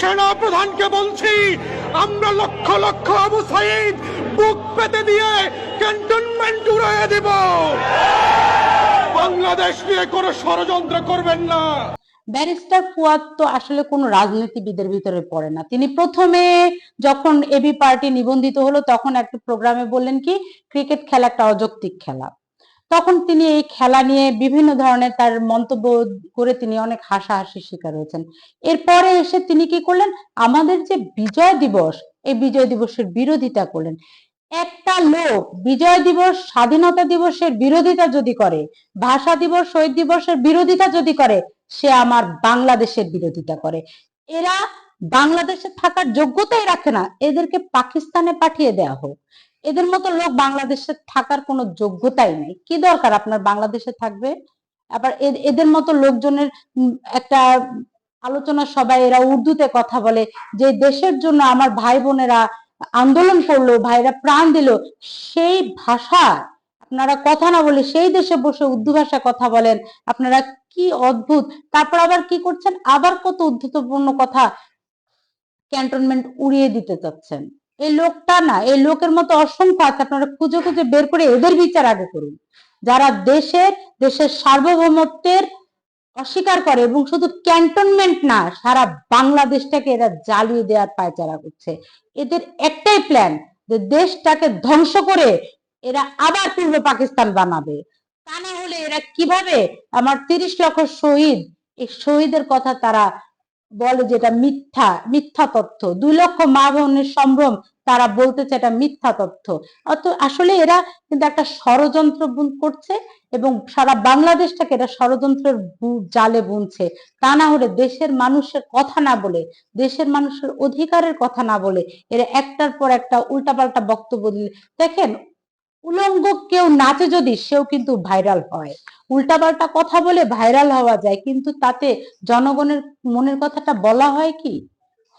সেনা প্রধানকে বলছি, আমরা লক্ষ লক্ষ আবু সাইদ বুক পেতে দিয়ে ক্যান্টনমেন্ট উড়িয়ে দেব। বাংলাদেশ নিয়ে কোনো ষড়যন্ত্র করবেন না। ব্যারিস্টার ফুয়াদ তো আসলে কোনো রাজনীতিবিদের ভিতরে পড়ে না। তিনি প্রথমে যখন এবি পার্টি নিবন্ধিত হলো, তখন একটা প্রোগ্রামে বললেন কি, ক্রিকেট খেলা একটা অযৌক্তিক খেলা। তখন তিনি এই খেলা নিয়ে বিভিন্ন ধরনের তার মন্তব্য করে তিনি অনেক হাসাহাসির শিকার হয়েছেন। এরপরে এসে তিনি কি করলেন? আমাদের যে বিজয় দিবস, এই বিজয় দিবসের বিরোধিতা করলেন। একটা লোক বিজয় দিবস, স্বাধীনতা দিবসের বিরোধিতা যদি করে, ভাষা দিবস, শহীদ দিবসের বিরোধিতা যদি করে, সে আমার বাংলাদেশের বিরোধিতা করে। এরা বাংলাদেশে থাকার যোগ্যতাই রাখে না। এদেরকে পাকিস্তানে পাঠিয়ে দেওয়া হোক। এদের মতো লোক বাংলাদেশে থাকার কোনো যোগ্যতাই নেই। কি দরকার আপনার বাংলাদেশে থাকবে? আবার এদের মতো লোকজনের একটা আলোচনা সবাই এরা উর্দুতে কথা বলে, যে দেশের জন্য আমার ভাই বোনেরা আন্দোলন করল, ভাইরা প্রাণ দিল, সেই ভাষা আপনারা কথা না বলে সেই দেশে বসে উর্দু ভাষায় কথা বলেন, আপনারা কি অদ্ভুত। তারপর আবার কি করছেন? আবার কত উদ্ধতপূর্ণ কথা ক্যান্টনমেন্ট উড়িয়ে দিতে চাচ্ছেন। এই লোকটা না, এই লোকের মতো অসংখ্য আছে, আপনারা খুঁজে খুঁজে বের করে এদের বিচার আগে করুন। যারা দেশের দেশের সার্বভৌমত্বের অস্বীকার করে এবং শুধু ক্যান্টনমেন্ট না, সারা বাংলাদেশটাকে এরা জ্বালিয়ে দেওয়ার পায়চারা করছে। এদের একটাই প্ল্যান যে দেশটাকে ধ্বংস করে এরা আবার পূর্ব পাকিস্তান বানাবে। তা না হলে এরা কীভাবে আমার তিরিশ লক্ষ শহীদ, এই শহীদের কথা তারা বলে যে এটা মিথ্যা মিথ্যা তথ্য। দুই লক্ষ মা বোনের সম্ভ্রম, তারা বলতেছে এটা মিথ্যা তথ্য। অত আসলে এরা কিন্তু একটা ষড়যন্ত্র করছে এবং সারা বাংলাদেশটাকে এটা ষড়যন্ত্রের জালে বুনছে। তা না হলে দেশের মানুষের কথা না বলে, দেশের মানুষের অধিকারের কথা না বলে, এরা একটার পর একটা উল্টাপাল্টা বক্তব্য দিলে। দেখেন উলঙ্গ কেউ নাচে যদি সেও কিন্তু ভাইরাল হয়। উল্টাপাল্টা কথা বলে ভাইরাল হওয়া যায়, কিন্তু তাতে জনগণের মনের কথাটা বলা হয় কি?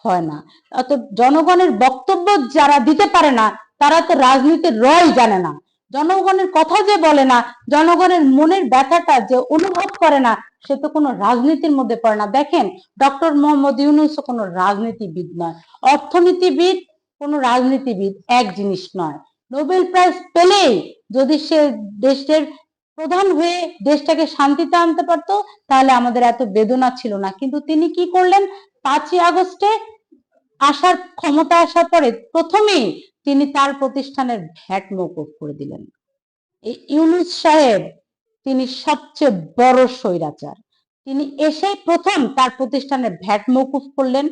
হয় না। অত জনগণের বক্তব্য যারা দিতে পারে না, তারা তো রাজনীতির রয় জানে না। জনগণের কথা যে বলে না, জনগণের মনের ব্যথাটা যে অনুভব করে না, সে তো কোনো রাজনীতির মধ্যে পড়ে না। দেখেন, ডক্টর মোহাম্মদ ইউনুস কোনো রাজনীতিবিদ নয়। অর্থনীতিবিদ কোনো রাজনীতিবিদ এক জিনিস নয়। নোবেল প্রাইজ পেলেই যদি সে দেশের প্রধান হয়ে দেশটাকে শান্তিতে আনতে পারতো, তাহলে আমাদের এত বেদনা ছিল না। কিন্তু তিনি কি করলেন? পাঁচই আগস্টে আসার ক্ষমতা আসার পরে প্রথমেই তিনি তার প্রতিষ্ঠানের ভ্যাট মৌকুফ করে দিলেন। এই ইউনুস সাহেব তিনি সবচেয়ে বড় স্বৈরাচার। তিনি এসেই প্রথম তার প্রতিষ্ঠানের ভ্যাট মৌকুফ করলেন।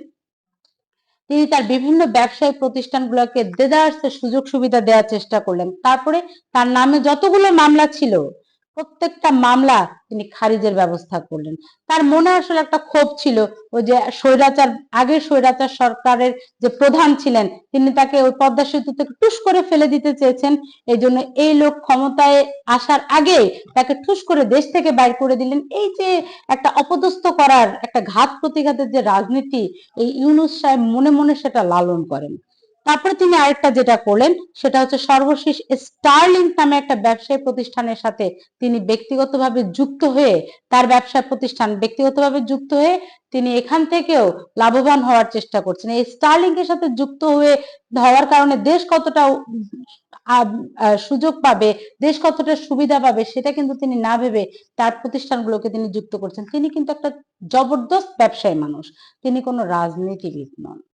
তিনি তার বিভিন্ন ব্যবসায়িক প্রতিষ্ঠানগুলোকে দেদারসে সুযোগ সুবিধা দেওয়ার চেষ্টা করলেন। তারপরে তার নামে যতগুলো মামলা ছিল প্রত্যেকটা মামলা তিনি খারিজের ব্যবস্থা করলেন। তার মনে আসলে একটা ক্ষোভ ছিল, ওই যে স্বৈরাচার আগের স্বৈরাচার সরকারের যে প্রধান ছিলেন, তিনি তাকে ওই পদ্মা সেতু থেকে টুস করে ফেলে দিতে চেয়েছেন। এই জন্য এই লোক ক্ষমতায় আসার আগে তাকে ঠুস করে দেশ থেকে বাইর করে দিলেন। এই যে একটা অপদস্থ করার একটা ঘাত প্রতিঘাতের যে রাজনীতি, এই ইউনুস সাহেব মনে মনে সেটা লালন করেন। তারপরে তিনি আরেকটা যেটা করলেন, সেটা হচ্ছে সর্বশেষ স্টারলিং নামে একটা ব্যবসায়ী প্রতিষ্ঠানের সাথে তিনি ব্যক্তিগতভাবে যুক্ত হয়ে, তার ব্যবসা প্রতিষ্ঠান ব্যক্তিগতভাবে যুক্ত হয়ে তিনি এখান থেকেও লাভবান হওয়ার চেষ্টা করছেন। এই স্টারলিং এর সাথে যুক্ত হয়ে হওয়ার কারণে দেশ কতটা সুযোগ পাবে, দেশ কতটা সুবিধা পাবে, সেটা কিন্তু তিনি না ভেবে তার প্রতিষ্ঠানগুলোকে তিনি যুক্ত করছেন। তিনি কিন্তু একটা জবরদস্ত ব্যবসায়ী মানুষ। তিনি কোনো রাজনীতিবিদ নন।